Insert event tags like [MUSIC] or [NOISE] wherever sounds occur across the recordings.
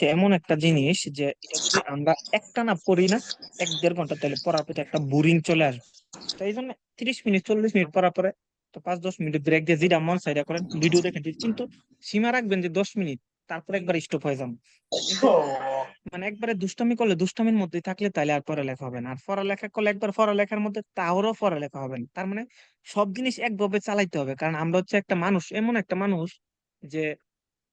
হচ্ছে এমন একটা জিনিস যে আমরা একটানা পড়ি না, এক দেড় ঘণ্টা তাহলে পড়ার প্রতি একটা বোরিং চলে আসবে। তো এই জন্য তিরিশ মিনিট, চল্লিশ মিনিট পড়ার পরে তো পাঁচ, দশ মিনিট ব্রেক দিয়ে যেটা মন সাইডা করেন ভিডিও দেখেন, কিন্তু সীমা রাখবেন যে দশ মিনিট, তারপর একবার স্টপ হয়ে যান মানে একবারে দুষ্টামি করলে দুষ্টামির মধ্যে থাকলে তাহলে আর পড়ালেখা হবে না। আর পড়ালেখা করলে একবার পড়ালেখার মধ্যে তাহলেও পড়ালেখা হবে না। তার মানে সব জিনিস একভাবে চালাইতে হবে। কারণ আমরা হচ্ছে একটা মানুষ, এমন একটা মানুষ যে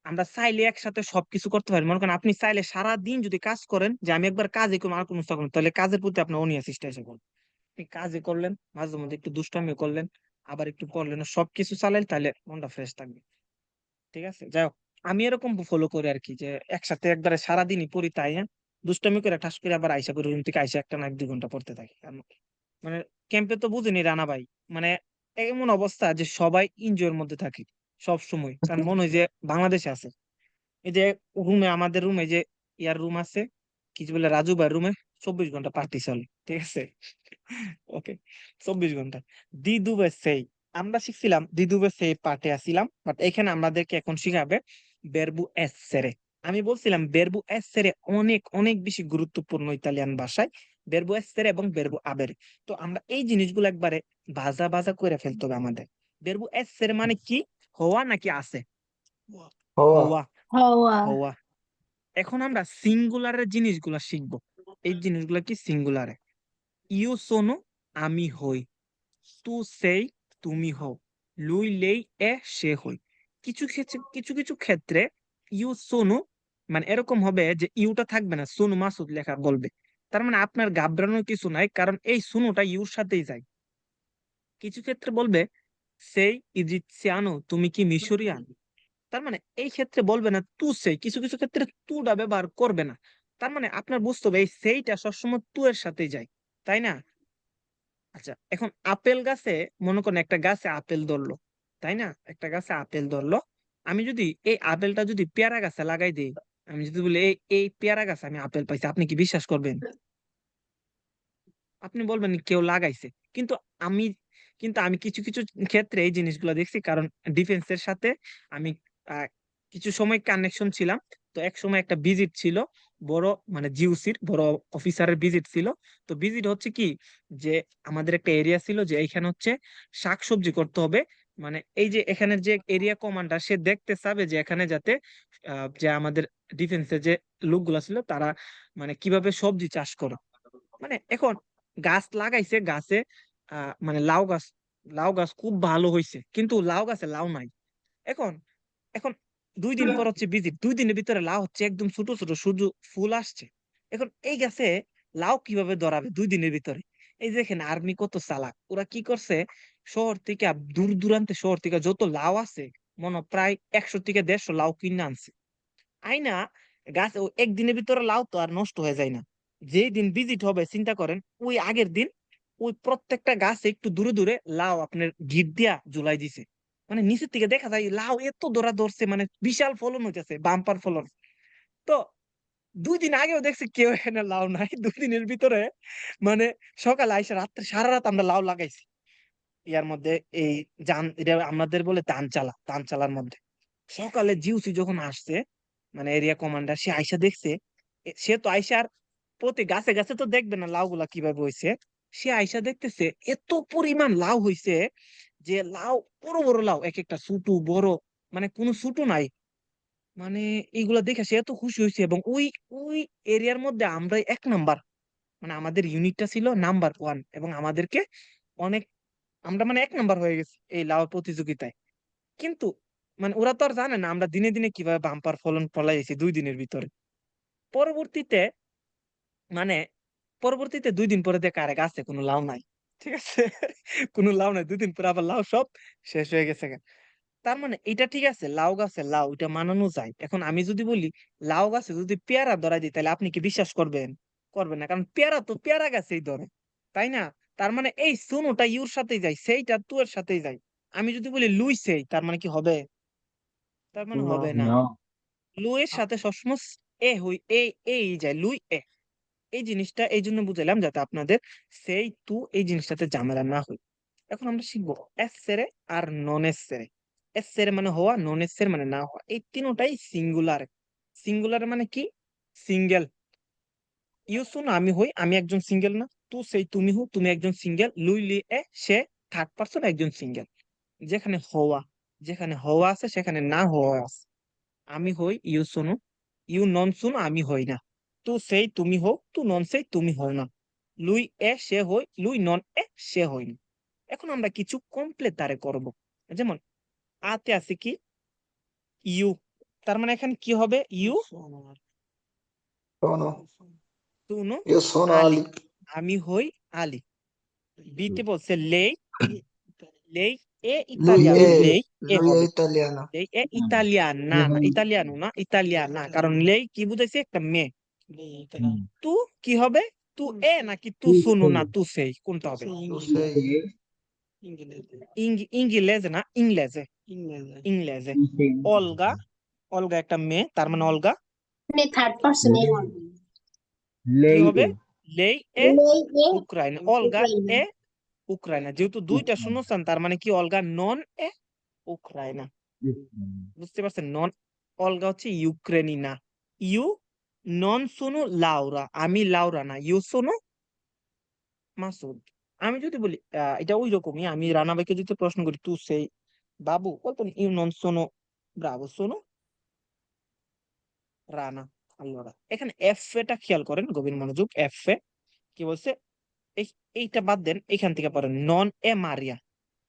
আমরা চাইলে একসাথে সবকিছু করতে পারি। মনে করেন আপনি চাইলে সারা দিন যদি কাজ করেন যে আমি একবার কাজে করব আর কোনো করব তাহলে কাজের প্রতি আপনার অনিয়া সৃষ্টি এসে করবে আপনি কাজে করলেন, মাঝে মধ্যে একটু দুষ্টামি করলেন, আবার একটু করলেন, সবকিছু চালাইলে তাহলে মনটা ফ্রেশ থাকবে। ঠিক আছে? যাই হোক, আমি এরকম ফলো করি আর কি যে একসাথে একবারে সারাদিনই পড়ি তাই হ্যাঁ? দুষ্টামি করে ঠাস করে আবার আইসা করি রুম থেকে আইসা একটা না এক দুই ঘণ্টা পড়তে থাকি। মানে ক্যাম্পে তো বুঝিনি রানা ভাই। মানে এমন অবস্থা যে সবাই এনজয়ের মধ্যে থাকে। সব সময়। কারণ মনে হয় যে বাংলাদেশে আছে। এই যে রুমে আমাদের রুমে যে ইয়ার রুম আছে কিছু বলে রাজু ভাই রুমে চব্বিশ ঘণ্টা পার্টি চলে, ঠিক আছে? ওকে চব্বিশ ঘণ্টা। দি দুবে সেই, আমরা শিখছিলাম দি দুবে সেই পার্টে আসছিলাম বাট এখানে আমাদেরকে এখন শিখাবে বেরবু এস সেরে আমি বলছিলাম বেরবু এস সেরে অনেক অনেক বেশি গুরুত্বপূর্ণ ইতালিয়ান ভাষায়। বেরবু এস সেরে এবং বেরবু আবের তো আমরা এই জিনিসগুলো একবারে ভাজা ভাজা করে ফেলতে হবে আমাদের। বেরবু এস সেরে মানে কি? হওয়া নাকি আছে হওয়া হওয়া এখন আমরা সিঙ্গুলারের জিনিসগুলা শিখব এই জিনিসগুলা কি সিঙ্গুলারে ইউ সোনো আমি হই তু সেই তুমি হও লুই লেই এ সে হই কিছু ক্ষেত্রে কিছু কিছু ক্ষেত্রে ইউ সোনো মানে এরকম হবে যে ইউটা থাকবে না সোনু মাসুদ লেখা বলবে তার মানে আপনার ঘাবড়ানোর কিছু নাই কারণ এই সোনোটা ইউর সাথেই যায় কিছু ক্ষেত্রে বলবে সেই ইজিপসিয়ানো তুমি কি মিশরিয়ান? তার মানে এই ক্ষেত্রে বলবে না তু সেই কিছু কিছু ক্ষেত্রে তুটা ব্যবহার করবে না। তার মানে আপনার বুঝতে হবে এই সেইটা সবসময় তু এর সাথেই যায় তাই না? আচ্ছা এখন আপেল গাছে মনে করেন একটা গাছে আপেল ধরলো তাই না? একটা গাছে আপেল ধরলো আমি যদি এই আপেলটা যদি পেয়ারা গাছে লাগাই দিই আমি যদি বলি এই এই পেয়ারা গাছে আমি আপেল পাইছি আপনি কি বিশ্বাস করবেন? আপনি বলবেন কেউ লাগাইছে কিন্তু আমি কিন্তু আমি কিছু কিছু ক্ষেত্রে এই জিনিসগুলো দেখছি। কারণ ডিফেন্সের সাথে আমি কিছু সময় কানেকশন ছিলাম। তো এক সময় একটা ভিজিট ছিল, বড় মানে জিউসির বড় অফিসারের ভিজিট ছিল। তো ভিজিট হচ্ছে কি? যে আমাদের একটা এরিয়া ছিল যে এইখানে হচ্ছে শাকসবজি করতে হবে। মানে এই যে এখানের যে এরিয়া কমান্ডার সে দেখতে চাবে যে এখানে যাতে যে আমাদের ডিফেন্সের যে লোকগুলা ছিল, তারা মানে কীভাবে সবজি চাষ করে। মানে এখন গাছ লাগাইছে, গাছে মানে লাউ গাছ লাউ গাছ খুব ভালো হয়েছে কিন্তু লাউ গাছে লাউ নাই। এখন এখন দুই দিন পর হচ্ছে ভিজিট, দুই দিনের ভিতরে লাউ হচ্ছে একদম ছোট ছোট সূর্য ফুল আসছে। এখন এই গাছে লাউ কীভাবে ধরাবে দুই দিনের ভিতরে? এই যে এখানে আর্মি কত চালাক, ওরা কি করছে? শহর থেকে, দূর দূরান্তে শহর থেকে যত লাউ আছে, মনে প্রায় একশো থেকে দেড়শো লাউ কিনে আনছে। আইনা গাছ একদিনের ভিতরে লাউ তো আর নষ্ট হয়ে যায় না। যেই দিন ভিজিট হবে, চিন্তা করেন, ওই আগের দিন ওই প্রত্যেকটা গাছে একটু দূরে দূরে লাউ আপনার গিট দিয়া ঝুলাই দিছে। মানে নিচের থেকে দেখা যায় লাউ এত দৌড়া ধরছে মানে বিশাল ফলন হইতেছে, বাম্পার ফলন। তো দুই দিন আগেও দেখছি কেউ এখানে লাউ নাই। দুই দিনের ভিতরে মানে সকালে আইসা রাত্রে, সারা রাত আমরা লাউ লাগাইছি। ইয়ার মধ্যে এই জান এটা আমাদের বলে ধান চালা, ধান চালার মধ্যে। সকালে জিউসি যখন আসছে মানে এরিয়া কমান্ডার সে আইসা দেখছে সে তো আইসার প্রতি গাছে গাছে তো দেখবে না লাউ গুলা কীভাবে হয়েছে সে আইসা দেখতেছে এত পরিমাণ লাউ হইছে যে লাউ, বড় বড় লাউ এক একটা ছোট বড় মানে কোনো ছোট নাই। মানে এইগুলা দেখে সে এত খুশি হয়েছে এবং ওই ওই এরিয়ার মধ্যে আমরা এক নাম্বার। মানে আমাদের ইউনিটটা ছিল নাম্বার ওয়ান এবং আমাদেরকে অনেক, আমরা মানে এক নাম্বার হয়ে গেছি এই লাউ প্রতিযোগিতায়। কিন্তু মানে ওরা তো আর জানে না আমরা দিনে দিনে কীভাবে বাম্পার ফলন ফলাইছি দুই দিনের ভিতরে। পরবর্তীতে মানে পরবর্তীতে দুই দিন পরে দেখে আরে গাছে কোনো লাউ নাই ঠিক আছে? [LAUGHS] কোনো লাউ নাই দুই দিন পরে আবার লাউ সব শেষ হয়ে গেছে তার মানে এটা ঠিক আছে লাউ গাছে লাউ এটা মানানো যায়। এখন আমি যদি বলি লাউ গাছে যদি পেয়ারা ধরাই দিই তাহলে আপনি কি বিশ্বাস করবেন? করবেন না কারণ পেয়ারা তো পেয়ারা গাছেই ধরে তাই না? তার মানে এই সুনোটা ইউর সাথেই যায় সেইটা তুয়ের সাথেই যায়। আমি যদি বলি লুই সেই তার মানে কি হবে? তার মানে হবে না। লুইয়ের সাথে সবসময় এ হই এ এই যায় লুই এ। এই জিনিসটা এই জন্য বুঝাইলাম যাতে আপনাদের সেই তু এই জিনিসটাতে ঝামেলা না হয়। এখন আমরা শিখব এসেরে আর নন এসেরে এসেরে মানে হওয়া নন এসেরে মানে না হওয়া। এই তিনটাই সিঙ্গুলার সিঙ্গুলার মানে কি? সিঙ্গেল ইউ সোনো আমি হই, আমি একজন সিঙ্গেল না। তু সেই তুমি হো তুমি একজন সিঙ্গেল লুই লি এ, সে থার্ড পারসন একজন সিঙ্গেল যেখানে হওয়া যেখানে হওয়া আছে, সেখানে না হওয়া আছে। আমি হই ইউ সোনো ইউ নন শুনো আমি হই না। তু সেই তুমি হও তু নন সেই তুমি হও না। লুই এ সে হই লুই নন এ সে হই না। এখন আমরা কিছু কমপ্লেট তারে করব। যেমন আতে আছে কি? ইউ। তার মানে এখানে কি হবে? ইউ. আমি হই আলী। বিতে বলছে লেই। লেই এ ইতালিয়ানো. ইতালিয়ানা। ইতালিয়ানো না ইতালিয়ানা কারণ লেই কি বুঝাইছে? একটা মেয়ে। তু কি হবে? তু এ নাকি তু শুনো। না তু সেই কোনটা হবে? Tu sei ইং- ইংরেজ না ইংলেজে। ইংলেজে। অলগা অলগা একটা মেয়ে তার মানে অলগা। মানে থার্ড পার্সনে কি হবে? লেই এ উক্রাইনা। অলগা এ উক্রাইনা। যেহেতু দুইটা শূন্যস্থান তার মানে কি অলগা নন এ উক্রাইনা। বুঝতে পারছেন? নন অলগা হচ্ছে ইউক্রেনিনা। ইউ নন সোনো লাউরা আমি লাউরা না ইউ সোনো মাসুদ আমি যদি বলি এটা ওই রকমই আমি রানা ভাইকে যদি প্রশ্ন করি তু সেই বাবু? বলতেন ইউ নন সোনো ব্রাভো সোনো রানা allora এখানে এফ এটা খেয়াল করেন গভীর মনোযোগ এফ এ কি বলছে? এই এইটা বাদ দেন এখান থেকে পড়েন নন এ মারিয়া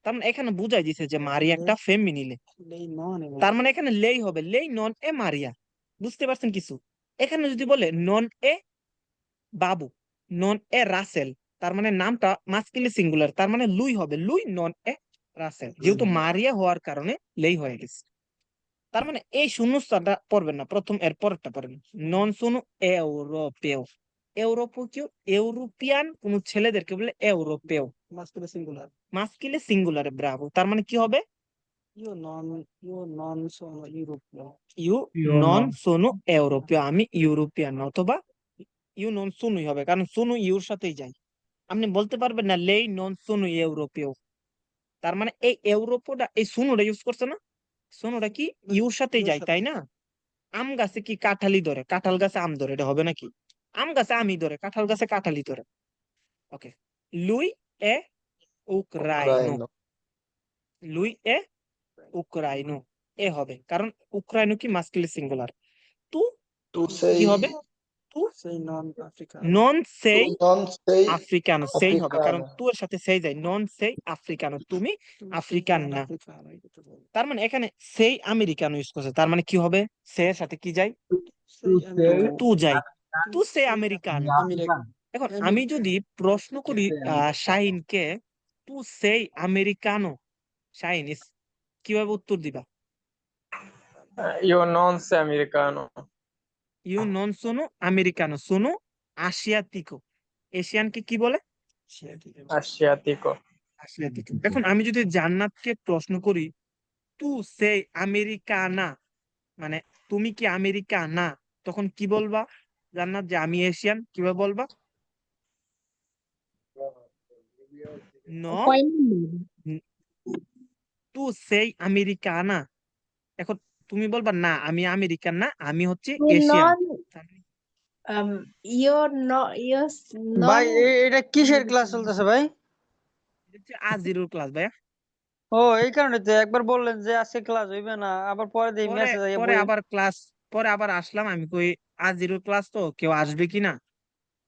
তার মানে এখানে বুঝাই দিছে যে মারিয়া একটা ফেমিনিলে তার মানে এখানে লেই হবে লেই নন এ মারিয়া বুঝতে পারছেন কিছু? এখানে যদি বলে নন এ বাবু নন এ রাসেল তার মানে নামটা মাস্কিলি সিঙ্গুলার তার মানে লুই হবে। লুই নন এ রাসেল। যেহেতু মারিয়া হওয়ার কারণে লেই হয়ে গেছে। তার মানে এই শূন্যস্থানটা পড়বেন না। প্রথম এর পরেরটা পড়বেন নন সোনো এউরোপেও ইউরোপীয় ইউরোপিয়ান কোন ছেলেদেরকে বলে ইউরোপেও Maschile সিঙ্গুলার মাস্কিলে সিঙ্গুলার ব্রাভো তার মানে কি হবে? Io non, io non sono europeo. ইউ Io নন non- সোনো ইউরোপীয় আমি ইউরোপিয়ান অথবা ইউ নন সোনুই হবে কারণ সোনু ইউর সাথেই যায় আপনি বলতে পারবেন না লেই নন সোনু ইউরোপীয় তার মানে এই ইউরোপটা এই সোনুটা ইউজ করছে না? সোনুটা কি ইউর সাথেই ইউর যায় সাথে। তাই না? আম গাছে কি কাঁঠালি ধরে? কাঁঠাল গাছে আম ধরে এটা হবে নাকি? আম গাছে আমি ধরে কাঁঠাল গাছে কাঁঠালি ধরে। ওকে লুই এ উক্রাইনো। ucraino. লুই এ উক্রাইনো এ হবে। কারণ উক্রাইনো কি মাস্কিলি সিঙ্গুলার তু Tu কি হবে? তু Sei non africano. নন সেই non sei আফ্রিকানো সেই হবে। কারণ তু এর সাথে সেই যায়। নন সেই আফ্রিকানো তুমি non না। তার মানে এখানে সেই আমেরিকান ইউজ করছে। তার মানে কি হবে? সে এর সাথে কি যায়? তু যায়। তু সে আমেরিকান আমেরিকানো এখন আমি- যদি প্রশ্ন করি। শাহিনকে তু সেই আমেরিকানো শাহিন ইস- কীভাবে উত্তর দিবা? Non sei americano. ইউ নন সোনো আমেরিকানো সোনো আসিয়াতিকো এশিয়ানকে কি বলে? Asiatico. আসিয়াতিকো এখন আমি যদি জান্নাতকে প্রশ্ন করি তু সে আমেরিকানা? মানে তুমি কি আমেরিকা না তখন কি বলবা? জান্নাত যে আমি এশিয়ান কীভাবে বলবা? নো তু সেই আমেরিকানা এখন তুমি বলবা না আমি আমেরিকান না আমি হচ্ছে এশিয়ান। ভাই এটা কিসের ক্লাস চলতেছে ভাই? আজিরুর ক্লাস ভাইয়া। ও এই কারণে তো একবার বললেন যে আজকে ক্লাস হইবে না আবার পরে দিই মেসেজ আইয়া পরে আবার ক্লাস পরে আবার আসলাম আমি কই আজিরুর ক্লাস তো কেউ আসবে কিনা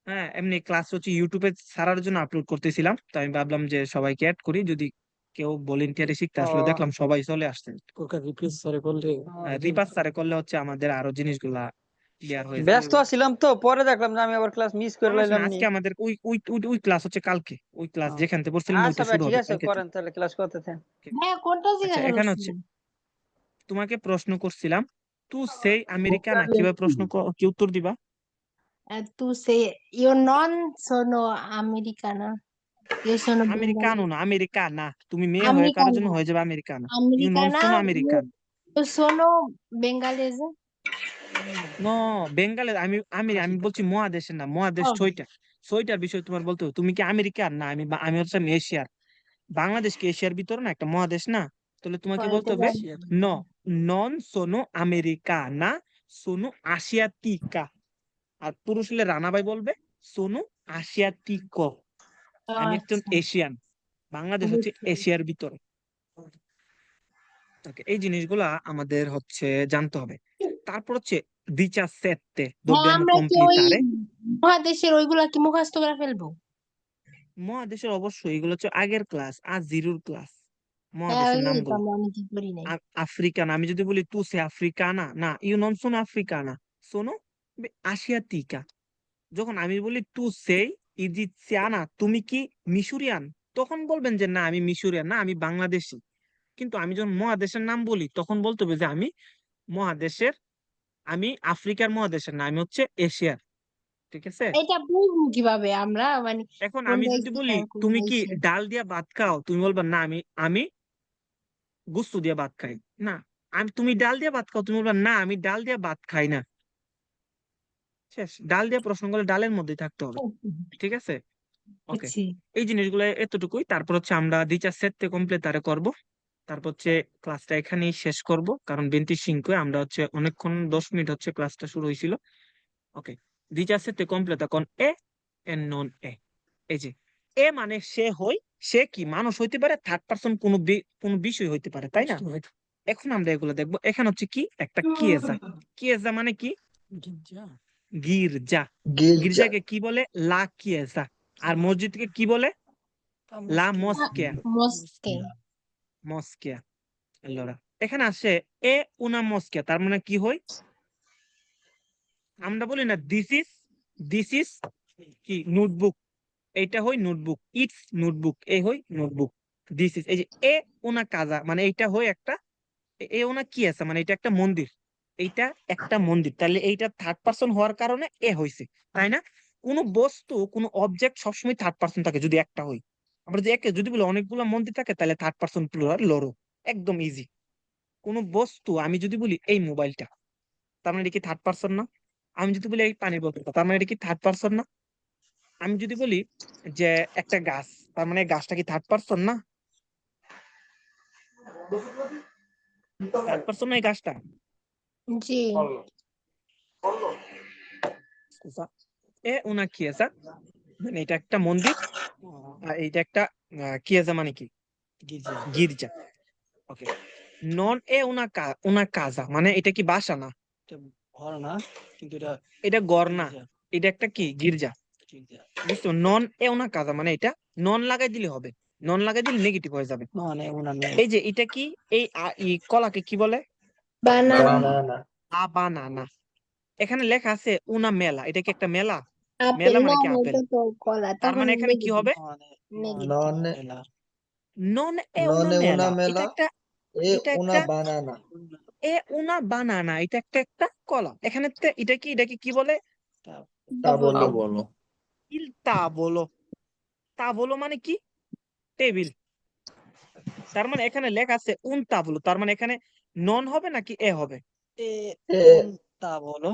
হ্যাঁ এমনি ক্লাস হচ্ছে ইউটিউবে ছাড়ার জন্য আপলোড করতেছিলাম তো আমি ভাবলাম যে সবাইকে অ্যাড করি যদি কেউ ভলেন্টিয়ারে শিখতে আসলে। দেখলাম সবাই চলে আসছে। Comunque সারে করলে রিপাস স্যারে করলে হচ্ছে আমাদের আরও জিনিসগুলা ক্লিয়ার হয়ে যাবে ব্যস্ত ছিলাম তো পরে দেখলাম যে আমি আবার ক্লাস মিস করে লাইলাম আজকে আমাদের ওই ওই ওই ওই ক্লাস হচ্ছে কালকে। ওই ক্লাস। যেখান থেকে পড়ছিলাম আচ্ছা ওইটা ভাই শুরু ঠিক হবে আছে কালকে। করেন তাহলে ক্লাস করতেছেন। হ্যাঁ কোনটা জিজ্ঞাসা এখানে হচ্ছে- তোমাকে প্রশ্ন করছিলাম তু সেই আমেরিকানা কীভাবে প্রশ্ন ক- কি উত্তর দিবা? Eh, tu sei io non sono sono আমেরিকানো না আমেরিকানা তুমি মেয়ে হয়ে কারোর জন্য হয়ে যাবে আমেরিকানা নন americana. সোনো আমেরিকান io sono bengalese নো বেঙ্গালে আমি আমি আমি বলছি মহাদেশের না মহাদেশ ছয়টা ছয়টার বিষয় তোমার বলতে হবে তুমি কি আমেরিকান না আমি আমি হচ্ছে এশিয়ার বাংলাদেশ কি এশিয়ার ভিতরে না একটা মহাদেশ না তাহলে তোমাকে বলতে হবে জানি। no non sono americana Sonu আসিয়াতিকা আর পুরুষ হলে রানাবাই বলবে সোনু আসিয়াতিক আমি একজন আচ্ছা। এশিয়ান বাংলাদেশ হচ্ছে এশিয়ার ভিতরে। এই জিনিসগুলা আমাদের হচ্ছে জানতে হবে। তারপর হচ্ছে দিচা সেত্তে হ্যাঁ মহাদেশের ওইগুলা কি মুখস্থ করে ফেলব? মহাদেশের অবশ্যই এগুলো হচ্ছে আগের ক্লাস আর জিরোর ক্লাস মহাদেশের আফ্রিকানা আমি যদি বলি তু সে আফ্রিকানা না ইউ নন সোনো আফ্রিকানা। সোনো আসিয়াতিকা। যখন আমি বলি তু সেই ইজিপসিয়ানা তুমি কি মিশরিয়ান তখন বলবেন যে না আমি মিশরিয়ান না আমি বাংলাদেশি। কিন্তু আমি যখন মহাদেশের নাম বলি তখন বলতে হবে যে আমি মহাদেশের আমি আফ্রিকার মহাদেশের না আমি হচ্ছে এশিয়ার। ঠিক আছে? এটা বুঝব কীভাবে আমরা? মানে এখন আমি যদি বলি তুমি কি ডাল দিয়া ভাত খাও? তুমি বলবা না আমি আমি গুস্তু দিয়া ভাত খাই। না আমি তুমি ডাল দিয়া ভাত খাও? তুমি বলবা না আমি ডাল দিয়া ভাত খাই না। শেষ। ডাল দিয়া প্রশ্ন করলে ডালের মধ্যেই থাকতে হবে ঠিক আছে? ওকে এই জিনিসগুলো এতটুকুই। তারপর হচ্ছে আমরা দিচা সেত্তে কমপ্লেতারে করব। তারপর হচ্ছে ক্লাসটা এখানেই শেষ করব। কারণ বেন্তি সিংকে আমরা হচ্ছে অনেকক্ষণ দশ মিনিট হচ্ছে ক্লাসটা শুরু হয়েছিল। ওকে দিচা সেত্তে কমপ্লেতা কোন এ এন নন এ। এই যে এ মানে সে হই সে কি মানুষ হইতে পারে থার্ড পারসন কোনো কোনো বিষয় হইতে পারে তাই না? এখন আমরা এগুলো দেখব। এখানে হচ্ছে কি? একটা [LAUGHS] কিয়েজা। কিয়েজা মানে কি? গির্জা। গির্জা। গির্জাকে কি বলে? লা কিয়েজা। আর মসজিদকে কি বলে? লা মস্কেয়া। মস্কে মস্কিয়া। allora এখানে আসে এ উনা মস্কিয়া। তার মানে কি হয়? আমরা বলি না দিস ইজ দিস ইজ কি? নোটবুক। এইটা হয় নোটবুক। It's notebook. এ হয় নোটবুক। দিস ইজ এই যে এ উনা কাজা। মানে এইটা হয় একটা এ- এ una কি আছে মানে এটা একটা মন্দির। এইটা একটা মন্দির। তাহলে এইটা থার্ড পারসন হওয়ার কারণে এ হইছে, তাই না? কোনো বস্তু, কোনো অবজেক্ট সবসময় থার্ড পারসন থাকে যদি একটা হয়। আমরা যদি একে, যদি বলি অনেকগুলো মন্দির থাকে, তাহলে থার্ড পারসন প্লুরাল লরো একদম ইজি কোন বস্তু, আমি যদি বলি এই মোবাইলটা, তার মানে কি থার্ড পারসন না? আমি যদি বলি এই পানির বোতলটা, তার মানে এটা কি থার্ড পারসন না? আমি যদি বলি যে একটা গাছ, তার মানে গাছটা কি থার্ড পারসন না? থার্ড পারসন না এই গাছটা? জি। Scusa. এ una chiesa মানে এটা একটা মন্দির আর এইটা একটা কিয়েজা মানে কি? গির্জা। গির্জা। ওকে। নন এ una casa মানে এটা কি বাসা না? ঘর না কিন্তু এটা এটা গড় না। এটা একটা কি? গির্জা। বুঝছ? নন এ una কাজা মানে এটা নন লাগাই দিলে হবে। নন লাগাই দিলে নেগেটিভ হয়ে যাবে। মানে এই যে এটা কি? এই কলাকে কি বলে? বানানা বানানা আ বানানা এখানে লেখা আছে উনা মেলা এটা কি একটা মেলা? মেলা মানে কি আপেল? কলা। তার মানে এখানে কি হবে? মানে নন নন এ una মেলা এটা একটা e এটা una একটা banana এ una বানানা এটা একটা একটা কলা। এখানে এটা কি এটাকে কি বলে? tavolo ইল তাবলো তাবলো মানে কি? টেবিল তার মানে এখানে লেখা আছে উন তাবলো তার মানে এখানে নন হবে নাকি এ হবে? এ তা বলো।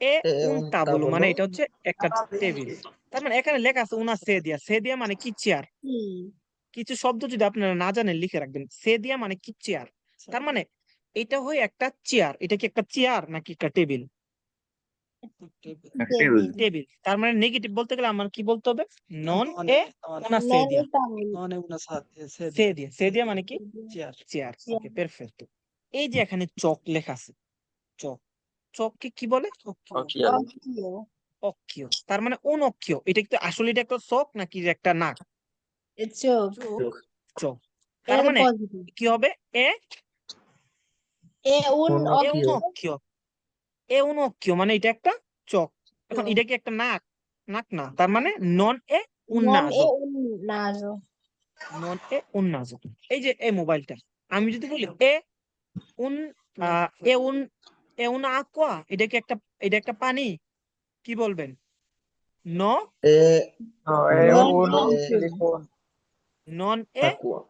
এ উন তাবলো মানে এটা হচ্ছে একটা টেবিল তার মানে এখানে লেখা আছে উনা সে দিয়া। সে দিয়া মানে কি চেয়ার কিছু শব্দ যদি আপনারা না জানেন লিখে রাখবেন। সে দিয়া মানে কি চেয়ার তার মানে এটা হয় একটা চেয়ার এটা কি একটা চেয়ার নাকি একটা টেবিল টেবিল তার মানে নেগেটিভ বলতে গেলে আমার কি বলতে হবে? নন এ বল- se- সে দিয়া। সে দিয়া। মানে কি? চেয়ার চেয়ার ওকে পারফেক্ট এই যে এখানে চক লেখা আছে। চক চককে কি বলে? অক্ষীয়। তার মানে অনক্ষীয়। এটা কি আসলে এটা একটা চক নাকি একটা নাক? চক তার মানে কি হবে? এ? এ অক্ষীয়। এ মানে এটা একটা চক। এখন এটা কি একটা নাক? নাক না। তার মানে নন এ নন উন্নাজো এ উন নাজো নন এ উন্নাজো এই যে এই মোবাইলটা। আমি যদি বলি এ উন এ উন এ উন এটা কি একটা এটা একটা পানি কি বলবেন ন e নন এ aqua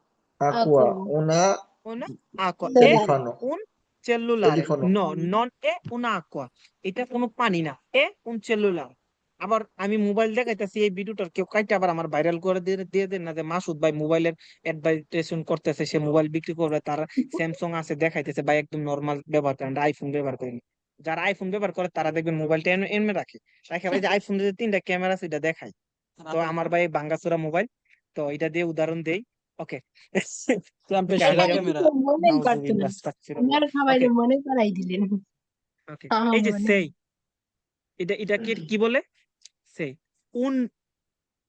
Cellulare. এ no non è কোনো পানি না এ un cellulare আবার আমি মোবাইল দেখাইতেছি এই ভিডিওটার কেউ কাইটা আবার আমার ভাইরাল করে দিয়ে দিয়ে দেন না যে মাসুদ ভাই মোবাইলের অ্যাডভার্টাইজমেন্ট করতেছে সে মোবাইল বিক্রি করবে তার স্যামসাং আছে দেখাইতেছে ভাই একদম নরমাল ব্যবহার করেন আইফোন ব্যবহার করেন যারা আইফোন ব্যবহার করে তারা দেখবেন মোবাইলটা এনে এনে রাখে। রাখে এই যে আইফোন যে তিনটা ক্যামেরা আছে এটা দেখায় তো আমার ভাই ভাঙ্গাচোরা মোবাইল তো এটা দিয়ে উদাহরণ দেই। ওকে এটা মনে করাই দিলেন। ওকে এই যে সেই এটা এটাকে কি বলে? সেই উন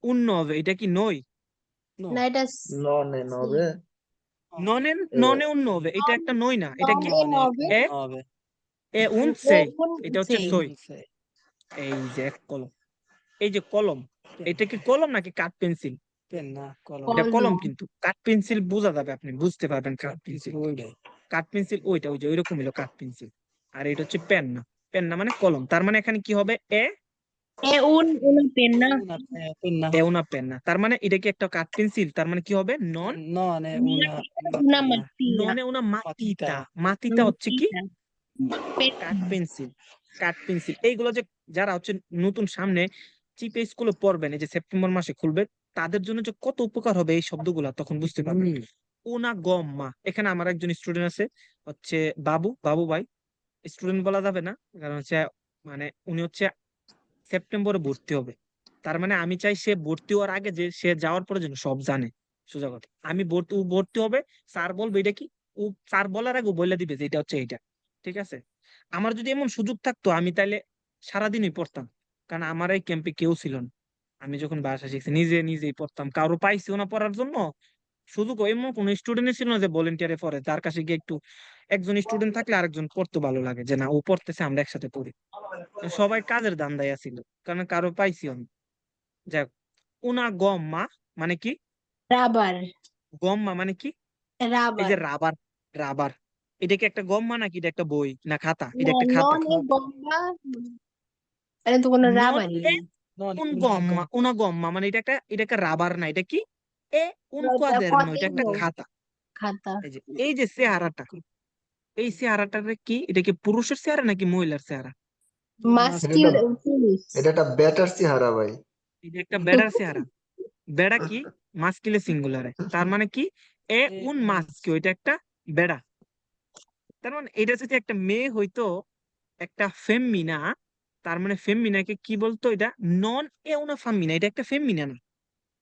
উন নবে? এটা কি নই না এটা ননে নবে। ননে ননে উন নবে। এটা একটা নই না। এটা কি? এ? হবে এ এটা হচ্ছে সই। এই যে কলম। এই যে কলম। এটা কি কলম নাকি কাঠ পেন্সিল? পেন না কলম। এটা কলম। কলম। কিন্তু। কাঠ পেন্সিল বোঝা যাবে আপনি। বুঝতে পারবেন কাঠ পেন্সিল। কাঠ পেন্সিল ওইটা ওই যে ওইরকম হলো কাঠ পেন্সিল। আর এটা হচ্ছে পেন না। পেন না মানে কলম। তার মানে এখানে কি হবে? এ এ উন উন পেন না। এ উনা পেন তার মানে এটা কি একটা কাঠ পেন্সিল? তার মানে কি হবে? নন? ননে উনা ননে হচ্ছে কি? কাঠ পেন্সিল। কাঠ পেন্সিল। এইগুলো যে যারা হচ্ছে নতুন সামনে চিপে স্কুলে পড়বেন এই যে সেপ্টেম্বর মাসে খুলবে তাদের জন্য যে কত উপকার হবে এই শব্দগুলা তখন বুঝতে পারবেন। হুম, উনা গম্মা এখানে আমার একজন স্টুডেন্ট আছে হচ্ছে বাবু বাবু ভাই। স্টুডেন্ট বলা যাবে না কারণ হচ্ছে মানে উনি হচ্ছে সেপ্টেম্বরে ভর্তি হবে। তার মানে আমি চাই সে ভর্তি হওয়ার আগে যে সে যাওয়ার পরে যেন সব জানে। সোজা কথা। আমি ভর্তি ভর্তি হবে, স্যার বলবে এটা কি? ও, স্যার বলার আগে বলে দিবে যে এটা হচ্ছে এইটা। ঠিক আছে? আমার যদি এমন সুযোগ থাকতো, আমি তাইলে সারাদিনই পড়তাম। কারণ আমার এই ক্যাম্পে কেউ ছিল না। আমি যখন বাসা শিখছি, নিজে নিজেই পড়তাম। কারও পাইছিও না পড়ার জন্য। সুযোগ এমন কোনো স্টুডেন্ট ছিল না যে ভলেন্টিয়ারে পড়ে। তার কাছে গিয়ে একটু একজন স্টুডেন্ট থাকলে আরেকজন পড়তে ভালো লাগে যে না ও পড়তেছে আমরা একসাথে পড়ি। সবাই কাজের ধান্দায় আছিল কারণ কারও পাইছি আমি। যাই হোক, উনা গম্মা মানে কি? রাবার। গম্মা মানে কি? রাবার। এই যে রাবার রাবার। এটা কি একটা গম্মা নাকি এটা একটা বই না খাতা? এটা একটা খাতা নন এ গম্মা। মানে তো কোনো রাবারই। ননে un উনা গম্মা গম্মা। মানে এটা একটা এটা একটা রাবার না এটা কি? এ এটা কোয়াderno এটা একটা খাতা। খাতা। এই যে এই যে চেহারাটা। এই চেহারাটা কি? এটা কি পুরুষের চেহারা নাকি মহিলার চেহারা? এটা একটা বেটার চেহারা ভাই। এটা একটা বেড়ার চেহারা। বেড়া কি? মাস্কিলে সিঙ্গুলারে। তার মানে কি? এ উন মাস্কিও এটা একটা বেড়া তার মানে এটা যদি একটা মেয়ে হইতো একটা ফেমিনা তার মানে ফেমিনাকে কি বলতো এটা? নন এ উনা ফামিনা এটা একটা ফেমিনা না।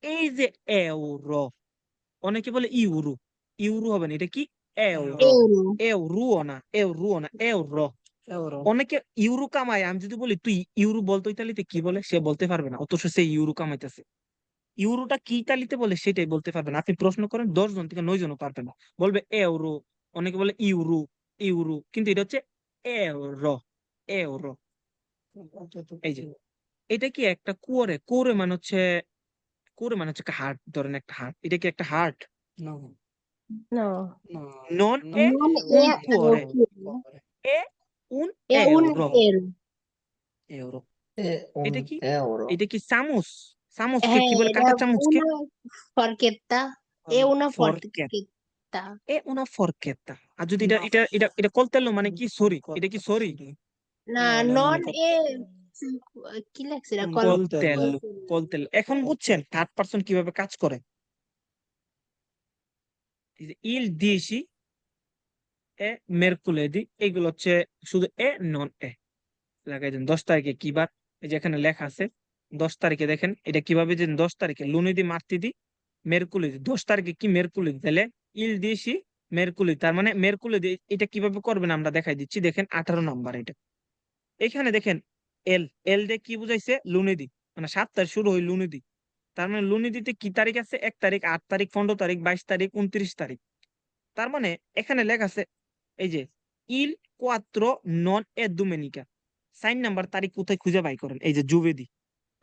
এই যে এ এউরো অনেকে বলে ইউরু। ইউরু হবে না এটা কি? এউরো এউরো এউরুও না euro অনেকে ইউরো কামায় আমি যদি বলি তুই ইউরো বলতো ইতালিতে? কি বলে? সে বলতে পারবে না। অথচ সে ইউরো কামাইতেছে। ইউরোটা কি ইতালিতে বলে সেটাই বলতে পারবে না। আপনি প্রশ্ন করেন দশ জন থেকে নয় জনও পারবে না। বলবে এউরো অনেকে বলে ইউরো ইউরো কিন্তু এটা হচ্ছে এউরো এউরো এই যে এটা কি একটা কুয়োরে? কুয়োরে মানে হচ্ছে কুয়োরে মানে হচ্ছে একটা হার্ট ধরেন একটা হার্ট এটা কি একটা হার্ট no. নো no নন no এ নন এ un cuore. cuore. Un এ উন euro. এউরো euro. এ এটা un কি euro. এটা কি চামচ চামচকে হ্যাঁ কি বলে কাঁটা চামচকে una forchetta. È una Forchetta. forchetta. এ una forchetta. আর যদি এটা এটা এটা এটা কলতেলো মানে কি সরি এটা কি সরি না No, no, non no. è কি লাগছে এটা Un কল coltello কলতেল এখন বুঝছেন থার্ড পারসন কীভাবে কাজ করে ইল দিয়েছি এ মেরকুলেদি এগুলো হচ্ছে শুধু এ, নন, এ। লাগাই দেন, দশ তারিখে কি বার? এই যে এখানে লেখা আছে, দশ তারিখে দেখেন, এটা কীভাবে যে দশ তারিখে? লুনিদি মার্তিদি মেরকুলিদি দশ তারিখে কি মেরকুলিদি তাহলে ইল দিয়েছি মেরকুলি। তার মানে মেরকুলিদি এটা কীভাবে করবেন আমরা দেখাই দিচ্ছি। দেখেন আঠারো নাম্বার এটা। এখানে দেখেন, এল এল দিয়ে কি বুঝাইছে? লুনিদি মানে সাত তারিখ শুরু হয় লুনিদি তার মানে লুনিদিতে কি তারিখ আছে? এক তারিখ, আট তারিখ, পনেরো তারিখ, বাইশ তারিখ, উনত্রিশ তারিখ। তার মানে এখানে লেখা আছে, এই যে, ইল কোয়াত্রো নন এ দুমেনিকা। সাইন নাম্বার তারিখ কোথায় খুঁজে বাই করেন? এই যে জুবেদি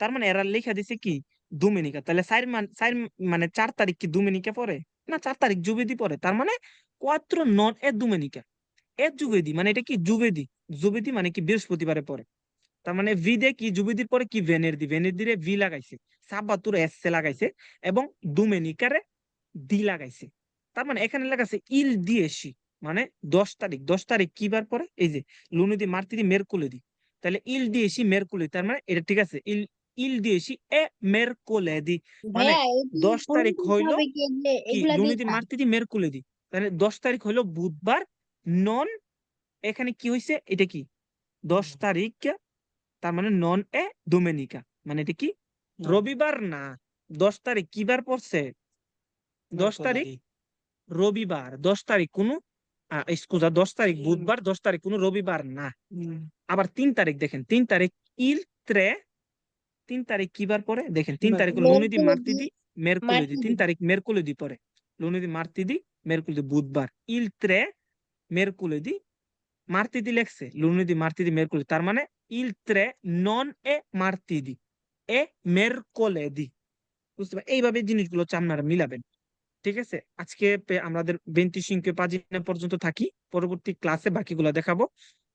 তার মানে এরা লেখা দিছে কি? দুমেনিকা। তাহলে সাইর মান সাইর মানে চার তারিখ কি দুমেনিকা পরে না, চার তারিখ জুবেদি পরে তার মানে কোয়াত্রো নন এ দুমেনিকা। এ জুবেদি মানে এটা কি জুবেদি জুবেদি মানে কি বৃহস্পতিবারে পরে তার মানে ভি দে কি জুবেদির পরে কি ভেনের দি ভেনের দিরে ভি লাগাইছে সাবাতুর এস সে লাগাইছে এবং দুমেনিকারে দি লাগাইছে। তার মানে এখানে লেখা আছে ইল দিয়েছি মানে দশ তারিখ। দশ তারিখ কি বার পরে? এই যে লুনিদি মার্তিদি মেরকুলেদি তাহলে ইল দিয়েছি মেরকুলি তার মানে এটা ঠিক আছে ইল ইল দিয়েছি এ মেরকুলেদি মানে এটি দশ তারিখ হইল লুনিদি মার্তিদি মেরকুলেদি তাহলে দশ তারিখ হইল বুধবার নন এখানে কি হইছে? এটা কি? দশ তারিখ তার মানে নন এ ডোমেনিকা মানে এটা কি? রবিবার না দশ তারিখ কি বার পড়ছে? দশ তারিখ? রবিবার দশ তারিখ কোনো স্কুজা দশ তারিখ বুধবার দশ তারিখ কোনো রবিবার না। আবার তিন তারিখ দেখেন তিন তারিখ ইল ত্রে তিন তারিখ কি বার পরে দেখেন তিন তারিখ. লুনিদি মার্তিদি মেরকুলিদি তিন. তারিখ মেরকুলিদি পরে লুনিদি মার্তিদি মেরকুলিদি বুধবার। ইল ত্রে মেরকুলিদি মার্তিদি লেখছে লুনিদি মার্তিদি মেরকুলিদি তার মানে নন এ মার্তিদি এ মেরকোলেদি বুঝতে পার এইভাবে জিনিসগুলো আপনারা মিলাবেন ঠিক আছে? আজকে আমাদের বেন্টিশিংকে পাজিনা পর্যন্ত থাকি। পরবর্তী ক্লাসে বাকিগুলো দেখাবো।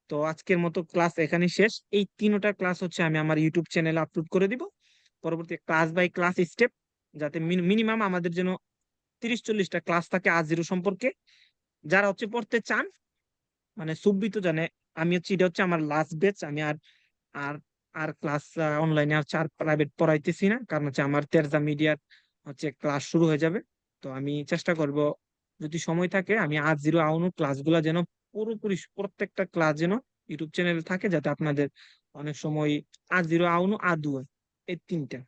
তো আজকের মতো ক্লাস এখানে শেষ। এই তিনটা ক্লাস হচ্ছে আমি আমার ইউটিউব চ্যানেলে আপলোড করে দিব। পরবর্তী ক্লাস বাই ক্লাস স্টেপ যাতে মিনিমাম আমাদের যেন তিরিশ চল্লিশটা ক্লাস থাকে আজ জিরো সম্পর্কে। যারা হচ্ছে পড়তে চান মানে সুব্বিত জানে আমি হচ্ছে, এটা হচ্ছে আমার লাস্ট বেচ আমি আর আর আর ক্লাস অনলাইনে আর চার প্রাইভেট পড়াইতেছি না, কারণ হচ্ছে আমার তেরজা মিডিয়ার হচ্ছে ক্লাস শুরু হয়ে যাবে। তো আমি চেষ্টা করব, যদি সময় থাকে, আমি আজ জিরো আউনো ক্লাসগুলো যেন পুরোপুরি প্রত্যেকটা ক্লাস যেন ইউটিউব চ্যানেল থাকে, যাতে আপনাদের অনেক সময় আজ জিরো আউনো আদু এই তিনটা,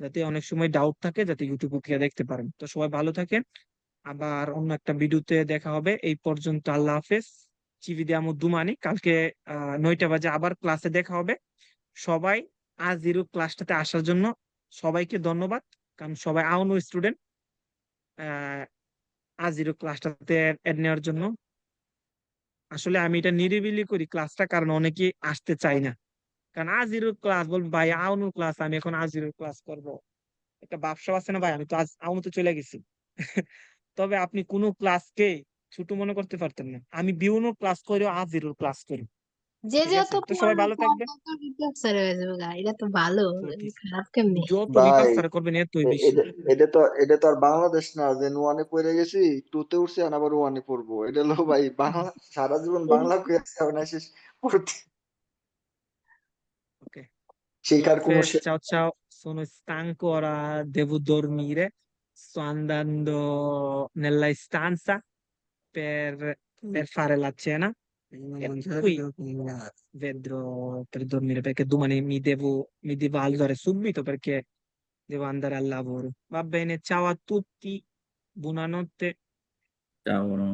যাতে অনেক সময় ডাউট থাকে, যাতে ইউটিউব গিয়ে দেখতে পারেন। তো সবাই ভালো থাকেন, আবার অন্য একটা ভিডিওতে দেখা হবে, এই পর্যন্ত আল্লাহ হাফেজ। দিয়ে আমার দুমানি কালকে নয়টা বাজে আবার ক্লাসে দেখা হবে। সবাই আজ জিরো ক্লাসটাতে আসার জন্য সবাইকে ধন্যবাদ। কারণ সবাই আউনো স্টুডেন্ট আহ আজ জিরো ক্লাসটাতে অ্যাড নেওয়ার জন্য। আসলে আমি এটা নিরিবিলি করি ক্লাসটা, কারণ অনেকে আসতে চায় না। কারণ আজ জিরো ক্লাস বল ভাই আউনো ক্লাস, আমি এখন আজ জিরো ক্লাস করব। একটা ব্যবসা আছে না ভাই, আমি তো আজ আউনোতে চলে গেছি। [LAUGHS] তবে আপনি কোনো ক্লাসকে ছোট মনে করতে পারতেন না। আমি বিউনো ক্লাস করেও আজ জিরো ক্লাস করি। যে যত তো সবাই ভালো হয়ে যাবে গা এটা তো ভালো খারাপ কেমনে? যত করবেন এতই বেশি। এটা তো এটা তো আর বাংলাদেশ না যে ওয়ানে পড়ে গেছি উঠছি আর আবার ওয়ানে পড়ব। এটা হলো ভাই বাংলা সারা জীবন বাংলা করেছে এখন এসে পড়তে। ওকে। শেখার কোনো শেষ ciao ciao, sono stanco, ora devo dormire. Sto andando nella stanza per, per fare la cena e poi vedrò per dormire perché domani mi devo, mi devo alzare subito perché devo andare al lavoro. Va bene, ciao a tutti, buonanotte. Ciao.